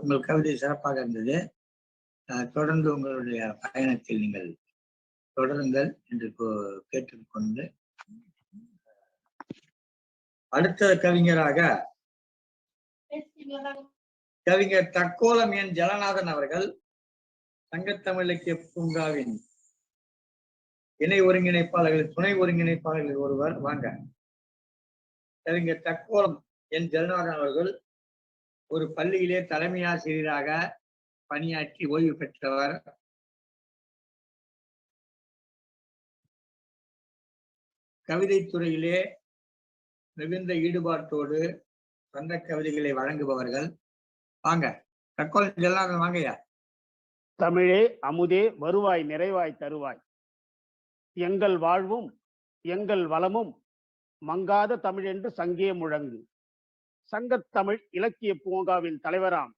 உங்கள் கவிதை சிறப்பாக இருந்தது. தொடர்ந்து உங்களுடைய பயணத்தில் நீங்கள் தொடருங்கள் என்று கேட்டுக்கொண்டு அடுத்த கவிஞராக கவிஞர் தக்கோலம் என் ஜலநாதன் அவர்கள் சங்கத்தமிழக்கிய பூங்காவின் இணை ஒருங்கிணைப்பாளர்கள் துணை ஒருங்கிணைப்பாளர்கள் ஒருவர். வாங்க. கவிஞர் தக்கோலம் என் ஜனநாதன் அவர்கள் ஒரு பள்ளியிலே தலைமை ஆசிரியராக பணியாற்றி ஓய்வு பெற்றவர். கவிதைத்துறையிலே மிகுந்த ஈடுபாட்டோடு சொந்த கவிதைகளை வழங்குபவர்கள். வாங்க தக்கோலம் ஜலநாதன் வாங்கய்யா. தமிழே அமுதே வருவாய் நிறைவாய் தருவாய். எங்கள் வாழ்வும் எங்கள் வளமும் மங்காத தமிழ் என்று சங்கே முழங்கு. சங்கத்தமிழ் இலக்கிய பூங்காவின் தலைவராம்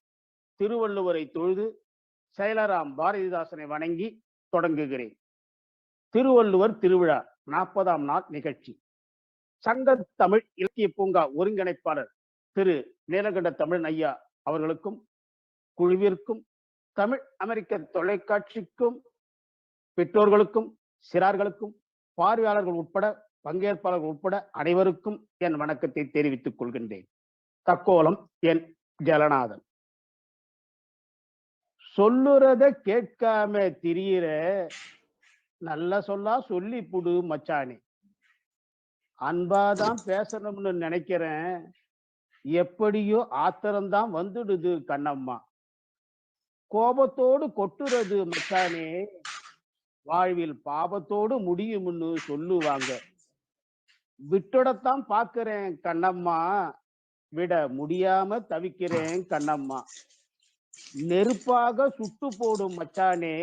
திருவள்ளுவரை தொழுது செயலராம் பாரதிதாசனை வணங்கி தொடங்குகிறேன். திருவள்ளுவர் திருவிழா நாற்பதாம் நாள் நிகழ்ச்சி. சங்கத்தமிழ் இலக்கிய பூங்கா ஒருங்கிணைப்பாளர் திரு நீலகண்ட தமிழன் ஐயா அவர்களுக்கும் குழுவிற்கும் தமிழ் அமெரிக்க தொலைக்காட்சிக்கும் பெற்றோர்களுக்கும் சிறார்களுக்கும் பார்வையாளர்கள் உட்பட பங்கேற்பாளர்கள் உட்பட அனைவருக்கும் என் வணக்கத்தை தெரிவித்துக் கொள்கின்றேன். தக்கோலம் என் ஜலநாதன். சொல்லுறத கேட்காம திரியிற நல்ல சொல்லா சொல்லி புடு மச்சானே. அன்பாதான் பேசணும்னு நினைக்கிறேன். எப்படியோ ஆத்திரம்தான் வந்துடுது கண்ணம்மா. கோபத்தோடு கொட்டுறது மச்சானே. வாழ்வில் பாபத்தோடு முடியும்னு சொல்லுவாங்க. விட்டுடத்தான் பாக்குறேன் கண்ணம்மா. விட முடியாம தவிக்கிறேன் கண்ணம்மா. நெருப்பாக சுட்டு போடும் மச்சானே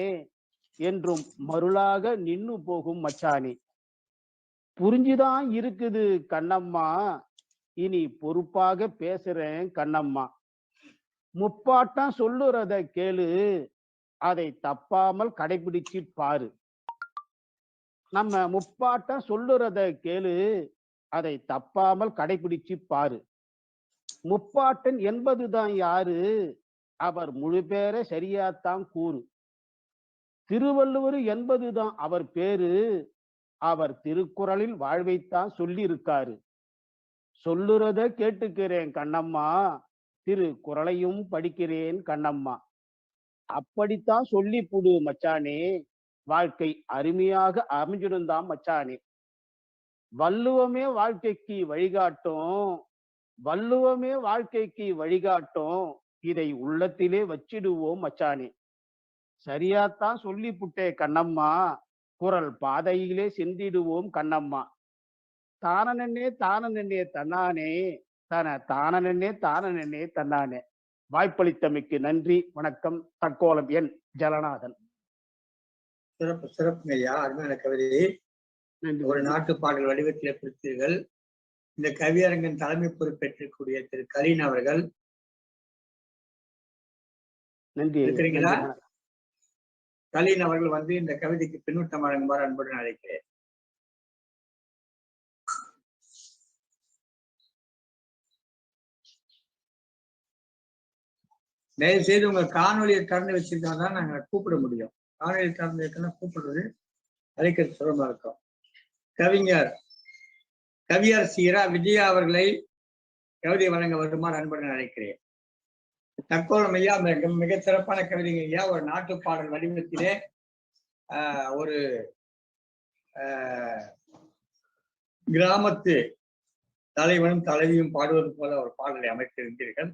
என்றும் மருளாக நின்னு போகும் மச்சானே. புரிஞ்சுதான் இருக்குது கண்ணம்மா. இனி பொறுப்பாக பேசுறேன் கண்ணம்மா. முப்பாட்டம் சொல்லுறத கேளு. அதை தப்பாமல் கடைபிடிச்சு பாரு. நம்ம முப்பாட்டம் சொல்லுறத கேளு. அதை தப்பாமல் கடைபிடிச்சு பாரு. முப்பாட்டன் என்பதுதான் யாரு? அவர் முழு பேரை சரியாத்தான் கூறு. திருவள்ளுவர் என்பதுதான் அவர் பேரு. அவர் திருக்குறளில் வாழ்வைத்தான் சொல்லி இருக்காரு சொல்லுறத கேட்டுக்கிறேன் கண்ணம்மா. திரு குறளையும் படிக்கிறேன் கண்ணம்மா. அப்படித்தான் சொல்லி புடு மச்சானே. வாழ்க்கை அருமையாக அமைஞ்சிருந்தான் மச்சானே. வள்ளுவமே வாழ்க்கைக்கு வழிகாட்டும். வள்ளுவமே வாழ்க்கைக்கு வழிகாட்டும். இதை உள்ளத்திலே வச்சிடுவோம் மச்சானே. சரியாத்தான் சொல்லி புட்டே கண்ணம்மா. குரல் பாதையிலே சென்றிடுவோம் கண்ணம்மா. தானனே தானனே தன்னானே. தன தானனே தானனே தன்னானே. வாய்ப்பளித்தமைக்கு நன்றி. வணக்கம். தக்கோலம் என் ஜலநாதன். சிறப்பு சிறப்புங்க ஐயா அருமையான கவிதை. நன்றி. ஒரு நாட்டு பாடல் வடிவத்திலே குறித்தீர்கள் இந்த கவியரங்கின் தலைமை பொறுப்பேற்றக்கூடிய திரு கலீன் அவர்கள். இருக்கிறீங்களா? கலீன் அவர்கள் வந்து இந்த கவிதைக்கு பின்னூட்டம் வழங்குமாறு அன்புடன் அழைக்கிறேன். தயவு செய்து உங்க காணொலியை திறந்து வச்சிருந்தா தான் நாங்க கூப்பிட முடியும். காணொலி திறந்து வைக்கணும் கூப்பிடுறது அழைக்கிறது சுலபமா இருக்கும். கவிஞர் கவியர் சீரா விஜயா அவர்களை கவிதை வழங்க வருமாறு அன்புடன் அழைக்கிறேன். தக்கோலம் ஐயா மிக மிக சிறப்பான கவிதைங்க ஐயா ஒரு நாட்டு பாடல் வடிவத்திலே ஒரு கிராமத்து தலைவனும் தலைவியும் பாடுவது போல ஒரு பாடலை அமைத்திருந்தீர்கள்.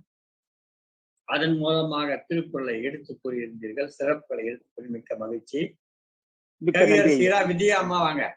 அதன் மூலமாக திருக்குறளை எடுத்து கூறியிருந்தீர்கள். சிறப்புகளை எடுத்து கூறி மிக்க மகிழ்ச்சி. விஜயா அம்மா வாங்க.